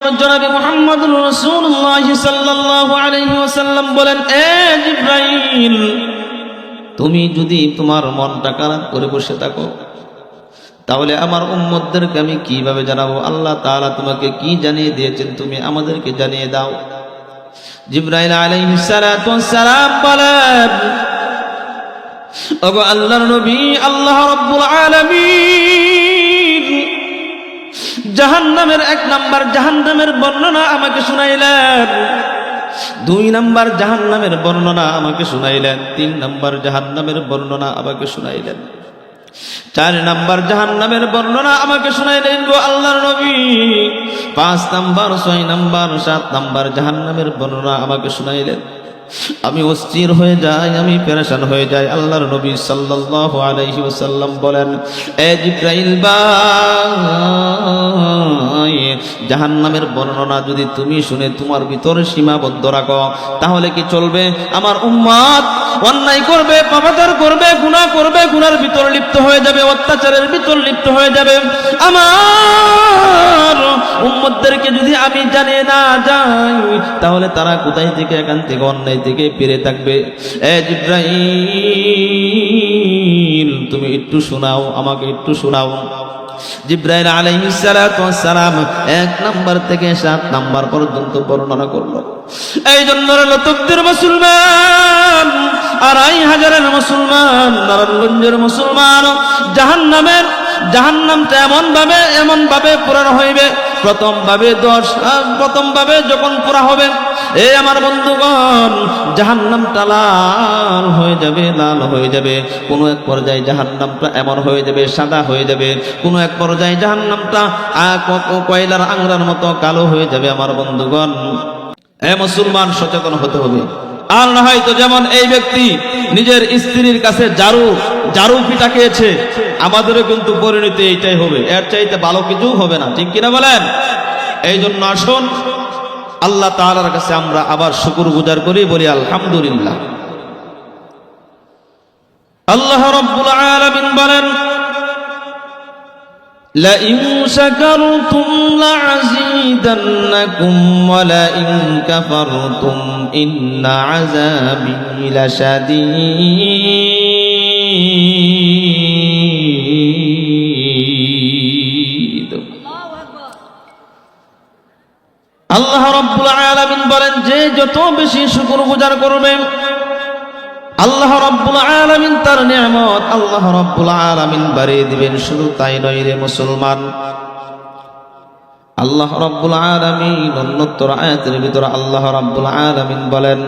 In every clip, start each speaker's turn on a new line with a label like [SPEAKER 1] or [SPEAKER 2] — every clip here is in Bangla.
[SPEAKER 1] জনাবে মোহাম্মদ রসুল্লাহ সাল্লাল্লাহু আলাইহি ওয়াসাল্লাম বলেন, এ তুমি যদি তোমার মনটা খারাপ করে বসে থাকো, তাহলে আমার উম্মতদেরকে আমি কীভাবে জানাব? আল্লাহ তাআলা তোমাকে কি জানিয়ে দিয়েছেন? তুমি আমাদেরকে জানিয়ে দাও। জিব্রাইল বলেন, ওগো আল্লাহর নবী, আল্লাহ রাব্বুল আলামিন জাহান্নামের এক নাম্বার জাহান্নামের বর্ণনা আমাকে শুনাইলেন। দুই নাম্বার জাহান্নামের বর্ণনা আমাকে শুনাইলেন। তিন নাম্বার জাহান্নামের বর্ণনা আমাকে শুনাইলেন। চার নাম্বার জাহান্নামের বর্ণনা আমাকে শুনাইলেন গো আল্লাহর নবী। পাঁচ নাম্বার, ছয় নাম্বার, সাত নাম্বার জাহান্নামের বর্ণনা আমাকে শুনাইলেন। আমি অস্থির হয়ে যাই, আমি পেরেশান হয়ে যাই। আল্লাহর নবী সাল্লাল্লাহু আলাইহি ওয়াসাল্লাম বলেন ভাই, জাহান্নামের বর্ণনা যদি তুমি শুনে তোমার ভিতরে সীমাবদ্ধ রাখো, তাহলে কি চলবে? আমার উম্মত অন্যায় করবে, পাপাচার করবে, গুনাহ করবে, গুনার ভিতর লিপ্ত হয়ে যাবে, অত্যাচারের ভিতর লিপ্ত হয়ে যাবে। আমার উম্মতদেরকে যদি আমি জানিয়ে না যাই, তাহলে তারা কোথায় থেকে? এখান থেকে, অন্যায় থেকে পেরে থাকবে। তুমি একটু শোনাও, আমাকে একটু শোনাও। জিব্রাইল আলাইহিস সালাতু ওয়াস সালাম এক নাম্বার থেকে সাত নাম্বার পর্যন্ত বর্ণনা করল। এই জন্য লতকদের মুসলমান, আড়াই হাজারের মুসলমান, নারায়ণগঞ্জের মুসলমান, জাহান্নামের, জাহান্নামটা এমন ভাবে এমন ভাবে পুরানো হইবে। প্রথম ভাবে দশ আহ, প্রথম ভাবে যখন পুরা হবে এ আমার বন্ধুগণ জাহান্নামটা লাল হয়ে যাবে লাল হয়ে যাবে। কোনো এক পর্যায়ে জাহান্নামটা এমন হয়ে যাবে সাদা হয়ে যাবে। কোনো এক পর্যায়ে জাহান্নামটা কয়লার আংরার মতো কালো হয়ে যাবে আমার বন্ধুগণ। এ মুসলমান সচেতন হতে হবে। আর না হয়তো যেমন এই ব্যক্তি নিজের স্ত্রীর কাছে জারু জারু পিঠা খেয়েছে আমাদেরও কিন্তু পরিণতি এইটাই হবে এর চাইতে ভালো কিছু হবে না ঠিক কিনা বলেন এই জন্য আসুন আল্লাহ তাআলার কাছে আমরা আবার শুকুর গুজার করি বলি আলহামদুলিল্লাহ আল্লাহ রব্বুল আলামিন বলেন لئن شكرتم لعزيدنكم ولئن كفرتم إن عذابي لشديد আল্লাহ রব্বুল আলামিন বলেন, যে যত বেশি শুকর গুজার করবে, আল্লাহ রব্বুল আলামিন তার নিয়ামত আল্লাহ রব্বুল আলামিন বাড়িয়ে দিবেন। শুধু তাই নয় রে মুসলমান, আল্লাহ রব্বুল আলামিন অন্যত্তর আয়াতের ভিতরে আল্লাহ রব্বুল আলামিন বলেন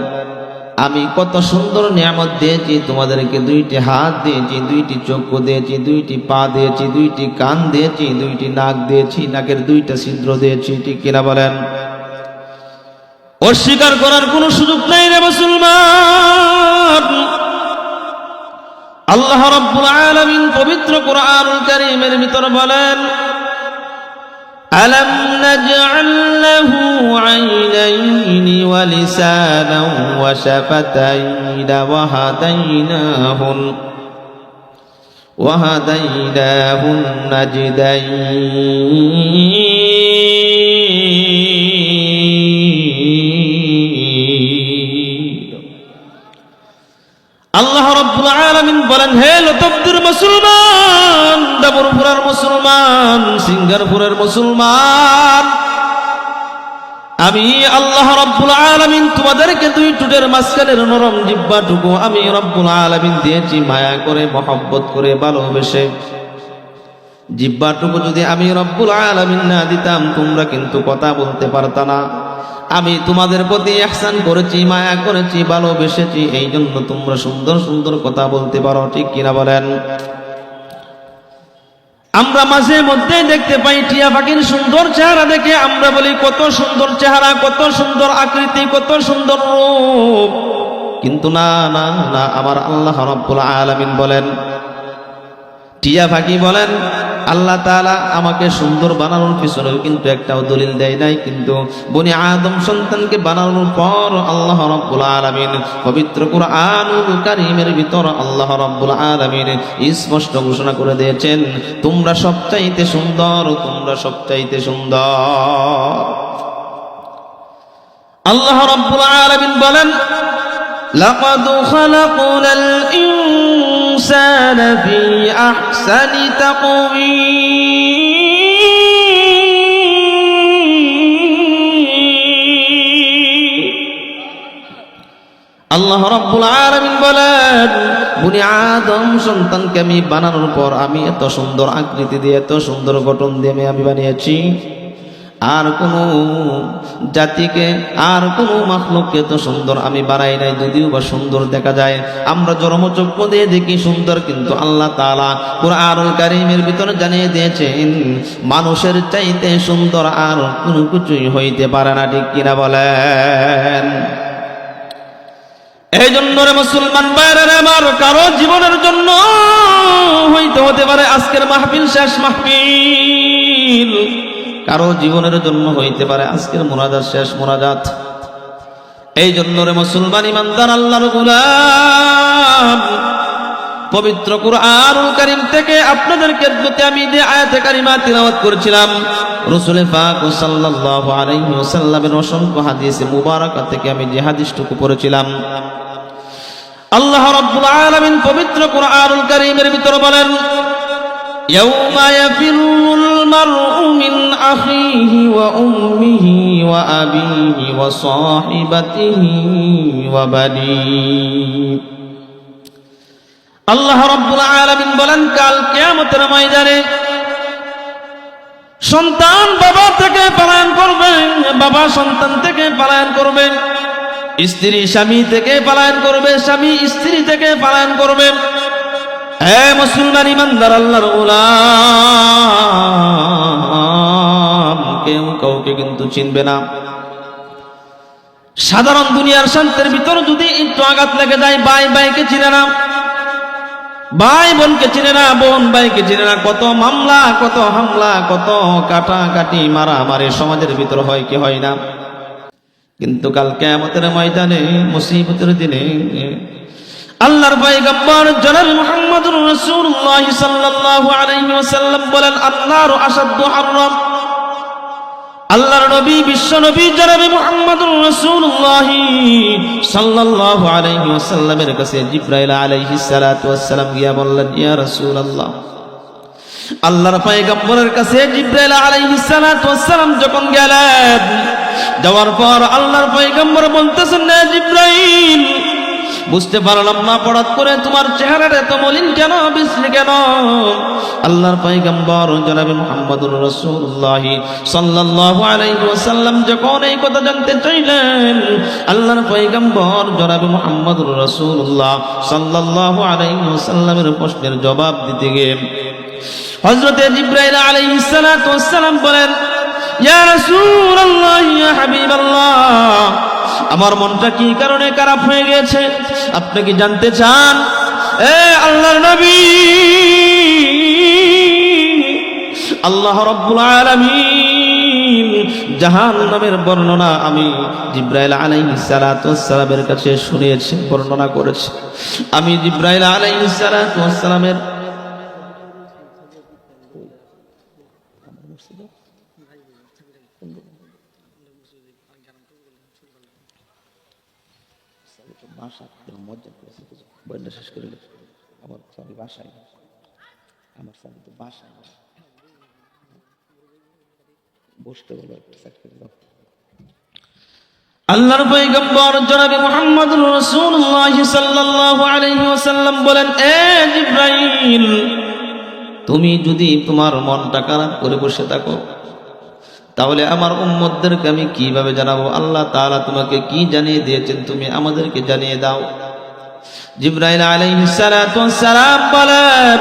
[SPEAKER 1] আমি কত সুন্দর নিয়ামত দিয়েছি, তোমাদেরকে দুইটি হাত দিয়েছি, দুইটি চক্ষু দিয়েছি, দুইটি পা দিয়েছি, দুইটি কান দিয়েছি, দুইটি নাক দিয়েছি, নাকের দুইটা ছিদ্র দিয়েছি, ঠিক কিনা বলেন? অস্বীকার করার কোনো সুযোগ নেই রে মুসলমান। আল্লাহ রাব্বুল আলামিন পবিত্র কোরআনুল কারীমের ভিতর বলেন, আলাম নাজআল লাহু ولسانا وشفتين وهديناه وهديناه النجدين আল্লাহ রব্বুল আলামিন বলেন হে লতবদের মুসলমান দাবরপুরের মুসলমান সিঙ্গারপুরের মুসলমান আমি আল্লাহ রব্বুল আলামিন তোমাদেরকে দুই টুটের মাঝখানের নরম জিব্বাটুকু আমি রব্বুল আলামিন দিয়েছি, মায়া করে, মহব্বত করে, ভালোবেসে। জিব্বাটুকু যদি আমি রব্বুল আলামিন না দিতাম, তোমরা কিন্তু কথা বলতে পারতা না। আমি তোমাদের প্রতি ihsan করেছি, মায়া করেছি, ভালোবেসেছি এই জন্য তোমরা সুন্দর সুন্দর কথা বলতে পারো, ঠিক কিনা বলেন? আমরা মাঝে মধ্যে দেখতে পাই টিয়া পাখির সুন্দর চেহারা দেখে। আমরা বলি, কত সুন্দর চেহারা, কত সুন্দর আকৃতি, কত সুন্দর রূপ। কিন্তু না না না, আমার আল্লাহ রব্বুল আলমিন বলেন, টিয়া পাখি বলেন আল্লাহ তাআলা আমাকে সুন্দর বানানোর পিছনেও কিন্তু একটাও দলিল দেয় নাই, কিন্তু বনি আদম সন্তানকে বানানোর পর আল্লাহ রাব্বুল আলামিন, পবিত্র কুরআনুল কারীমের ভিতর আল্লাহ রাব্বুল আলামিন স্পষ্ট ঘোষণা করে দিয়েছেন, তোমরা সবচাইতে সুন্দর, তোমরা সবচাইতে সুন্দর। আল্লাহ রাব্বুল আলামিন বলেন, লাকাদ খালাকনাল ইনসানা ফি আহসানি তাকওয়িম আল্লাহ রাব্বুল আলামিন বলেন বুনি আদম সন্তানকে আমি বানানোর পর আমি এত সুন্দর আকৃতি দিয়ে, এত সুন্দর গঠন দিয়ে আমি বানিয়েছি। আর কোন জাতিকে, আর কোন মাখলুককে এত সুন্দর আমি বাড়াই নাই, যদিও বা সুন্দর দেখা যায়। আমরা জন্মচক্ষু দিয়ে দেখি সুন্দর, কিন্তু আল্লাহ তাআলা কুরআনুল কারীমের ভিতরে জানিয়ে দিয়েছেন, মানুষের চাইতে সুন্দর আর কোনো কিছুই হইতে পারে না, ঠিক কিনা বলেন? এই জন্য রে মুসলমান বাইরের আমার, কারও জীবনের জন্য হইতে হতে পারে আজকের মাহফিল শেষ মাহফিল। কারও জীবনের জন্য হইতে পারে আজকের মোনাজাত শেষ মোনাজাত। এই জন্য রে মুসলমান ইমানদার, আল্লাহর গুলাম, পবিত্র কুরআনুল কারীম থেকে আপনাদেরকে প্রতি আমি যে আয়াত কারিমা তিলাওয়াত করেছিলাম, রাসূল পাক সাল্লাল্লাহু আলাইহি ওয়াসাল্লামের অসংখ্য হাদিসে মুবারাকা থেকে আমি যে হাদিসটুকু পড়েছিলাম। আল্লাহ রাব্বুল আলামিন পবিত্র কুরআনুল কারীমের ভিতর বলেন, ইয়াউমা ইয়াফিরুল المرء من أخيه وأمه وأبيه وصاحبته وبنيه আল্লাহ রব্বুল আলামিন বলেন কাল কিয়ামতের ময়দানে সন্তান বাবা থেকে পালায়ন করবে বাবা সন্তান থেকে পালায়ন করবে স্ত্রী স্বামী থেকে পালায়ন করবে স্বামী স্ত্রী থেকে পালায়ন করবে হে মুসলমান ইমানদার, আল্লাহর গোলাম। কেউ কাউকে কিন্তু চিনবে না। সাধারণ দুনিয়ার শান্তির ভিতর যদি একটু আঘাত লেগে যায় বাই বাইকে চিনে না। ভাই বোনকে চিনে না, বোন ভাইকে চিনে না। কত মামলা, কত হামলা, কত কাটা কাটি মারা মারে সমাজের ভিতর হয় কি হয় না। কিন্তু কাল কেমতের ময়দানে, মুসিবতের দিনে আল্লাহর পয়গম্বর জনাব মুহাম্মদুর রাসূলুল্লাহ সাল্লাল্লাহু আলাইহি ওয়াসাল্লাম বলেন আল্লাহর আসাদ্দু হারাম আল্লাহর নবী, বিশ্ব নবী জনাবে মুহাম্মদুর রাসূলুল্লাহ সাল্লাল্লাহু আলাইহি ওয়াসাল্লামের কাছে জিবরাইল আলাইহিস সালাতু ওয়াসসালাম গিয়া বললেন, ইয়া রাসূলুল্লাহ। আল্লাহর পয়গম্বরের কাছে জিবরাইল আলাইহিস সালাতু ওয়াসসালাম যখন গেলেন, যাওয়ার পর আল্লাহর পয়গম্বর বলতেছেন না জিবরাইল বুঝতে পারলাম না, পড়াত করে তোমার চেহারাটা এত মলিন কেন, বিশ্রী কেন? আল্লাহর পয়গম্বর জনাবে মুহাম্মদুর রাসূলুল্লাহ সাল্লাল্লাহু আলাইহি যখন এই কথা জানতে চাইলেন, আল্লাহর পয়গম্বর জনাবে মুহাম্মদুর রাসূলুল্লাহ সাল্লাল্লাহু আলাইহি ওয়াসাল্লামের প্রশ্নের জবাব দিতে গিয়ে হযরতে জিবরাইল আলাইহিস সালাতু বলেন হাবিবাল্লাহ, আমার মনটা কি কারণে খারাপ হয়ে গেছে? আপনি কি জানতে চান? এ আল্লাহর নবী, আল্লাহ রব্বুল আলামিন জাহান নামের বর্ণনা আমি জিব্রাইল আলাইহিস ওয়াসসালামের কাছে শুনিয়েছি বর্ণনা করেছি। আমি জিব্রাইল আলাইহিস সালাতু
[SPEAKER 2] বইটা শেষ করে আমার স্বামী বাসায় আমার স্বামী তো বাসায় বসতে বলো একটু করে দাও।
[SPEAKER 1] আল্লাহর পয়গম্বর জনাবে রাসূলুল্লাহ সাল্লাল্লাহু আলাইহি ওয়াসাল্লাম বলেন, এ তুমি যদি তোমার মনটা খারাপ করে বসে থাকো, তাহলে আমার উম্মতদেরকে আমি কীভাবে জানাব? আল্লাহ তাআলা তোমাকে কি জানিয়ে দিয়েছেন? তুমি আমাদেরকে জানিয়ে দাও। জিব্রাইল আলাইহিস সালাতু ওয়াসসালাম বলেন,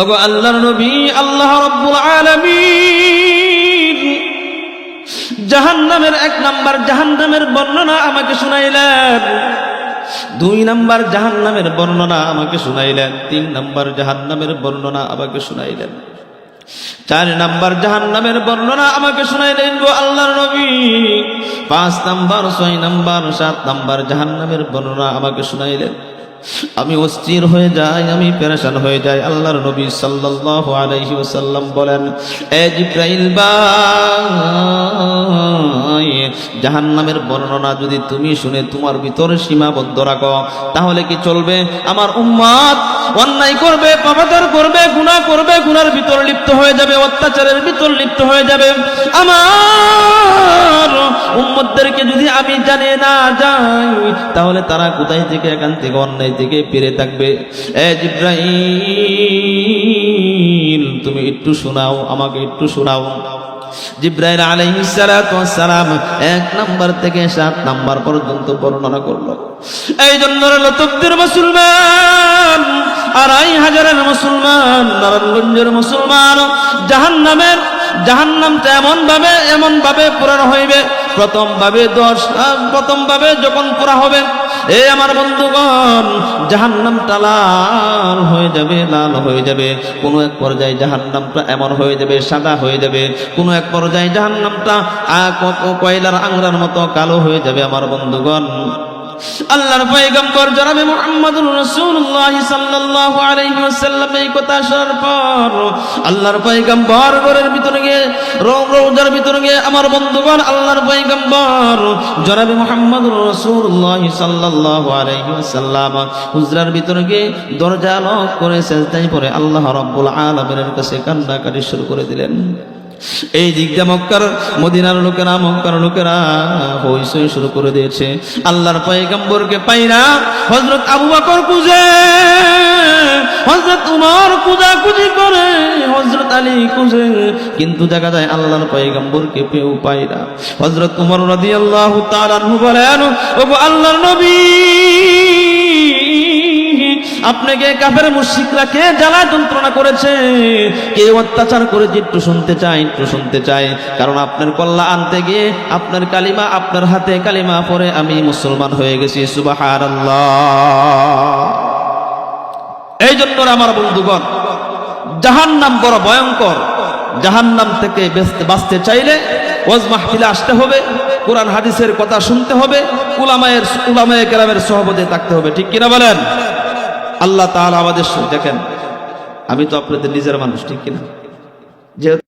[SPEAKER 1] ওগো আল্লাহর নবী, আল্লাহ রাব্বুল আলামিন জাহান্নামের এক নাম্বার জাহান্নামের বর্ণনা আমাকে শুনাইলেন, দুই নাম্বার জাহান্নামের বর্ণনা আমাকে শুনাইলেন, তিন নাম্বার জাহান্নামের বর্ণনা আমাকে শুনাইলেন। চার নাম্বার জাহান্নামের বর্ণনা আমাকে শুনাইলেন গো আল্লাহর নবী। পাঁচ নাম্বার, ছয় নাম্বার, সাত নাম্বার জাহান্নামের বর্ণনা আমাকে শুনাইলেন আমি অস্থির হয়ে যাই, আমি পেরেশান হয়ে যাই, আল্লাহর নবী সাল্লাল্লাহু আলাইহি ওয়াসাল্লাম বলেন, এ জিব্রাইল ভাই, জাহান্নামের বর্ণনা যদি তুমি শুনে তোমার ভিতরে সীমাবদ্ধ রাখো, তাহলে কি চলবে? আমার উম্মাদ অন্যায় করবে, পাপাচার করবে গুনাহ করবে গুনার ভিতর লিপ্ত হয়ে যাবে, অত্যাচারের ভিতর লিপ্ত হয়ে যাবে। আমার উম্মতদেরকে যদি আমি জানে না যাই, তাহলে তারা কোথায় থেকে এখান থেকে অন্যায় থেকে ফিরে থাকবে? এ জিব্রাইল, তুমি একটু শোনাও, আমাকে একটু শোনাও। জিব্রাইল আলাইহিস সালাতু ওয়াস সালাম এক নাম্বার থেকে সাত নাম্বার পর্যন্ত বর্ণনা করল। এই জন্য মুসলমান। আড়াই হাজারের মুসলমান, নারায়ণগঞ্জের মুসলমান জাহান নামের জাহান্নামের, জাহান্নামটা এমন ভাবে এমন ভাবে পুরানো হইবে প্রথম ভাবে দশ প্রথম ভাবে যখন পুরা হবে, এ আমার বন্ধুগণ, জাহান্নামটা লাল হয়ে যাবে, লাল হয়ে যাবে। কোনো এক পর্যায়ে জাহান্নামটা এমন হয়ে যাবে, সাদা হয়ে যাবে। কোনো এক পর্যায়ে জাহান্নামটা কয়লার আংরার মতো কালো হয়ে যাবে, আমার বন্ধুগণ। আল্লাহর পয়গম্বর জনাবে মুহাম্মদুর রাসূলুল্লাহ সাল্লাল্লাহু আলাইহি ওয়াসাল্লাম এই কথা শোনার পর আল্লাহর পয়গম্বর ঘরের ভিতরে গিয়ে রো- রোজার ভিতরে গিয়ে আমার বন্ধুগণ আল্লাহর পয়গম্বর জনাবে মুহাম্মদুর রাসূলুল্লাহ সাল্লাল্লাহু আলাইহি ওয়াসাল্লাম হুজরার ভিতরে গিয়ে দরজা লক করে সেজদায় পড়ে আল্লাহ রাব্বুল আলামিনের কাছে কান্নাকাটি শুরু করে দিলেন। এই দিক মক্কার, মদিনার লোকেরা, মক্কার লোকেরা হইসই শুরু করে দিয়েছে। আল্লাহর পয়গম্বরকে পাইরা হজরত আবু বকর কুজে হজরত উমর কুজা কুজি করে হজরত আলী কুজে কিন্তু দেখা যায় আল্লাহর পয়গম্বরকে পেও পাইরা হজরত উমর রাদিয়াল্লাহু তাআলা বলেন, ওগো আল্লাহর নবী আপনাকে কাফের মুশরিকরা কে জ্বালা যন্ত্রণা করেছে? কে অত্যাচার করেছে? একটু শুনতে চাই, একটু শুনতে চাই। কারণ আপনার কল্লা আনতে গিয়ে আপনার কালিমা আপনার হাতে, কালিমা পরে আমি মুসলমান হয়ে গেছি। সুবহানাল্লাহ। এই জন্য আমার বন্ধুগণ, জাহান্নাম বড় ভয়ঙ্কর। জাহান্নাম থেকে বাঁচতে চাইলে ওয়াজ মাহফিলে আসতে হবে, কোরআন, হাদিসের কথা শুনতে হবে, উলামায়ের, উলামায়ে কেরামের সহবতে থাকতে হবে। ঠিক কিনা বলেন? আল্লাহ তাহলে আমাদের দেখেন আমি তো আপনাদের নিজের মানুষ ঠিক কিনা? যেহেতু